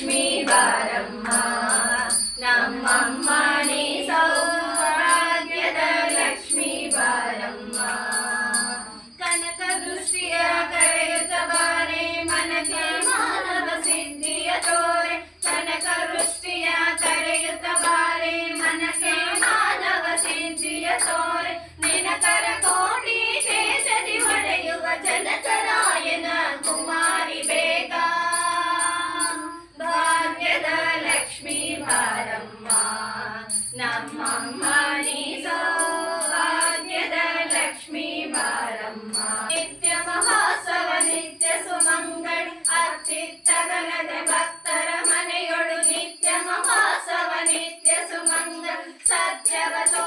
లక్ష్మీ వారమ్మ నమ్మమ్మ బ్రహ్మణితో భాగ్యదలక్ష్మీ బారమ్మ నిత్య మహాసవ నిత్య సుమంగళ అత్తిత్తగలದ భక్ತರ ಮನೆಯೊಳು ನಿತ್ಯ ಮಹಾಸವ ನಿತ್ಯ ಸುಮಂಗಳ ಸತ್ಯವತೋ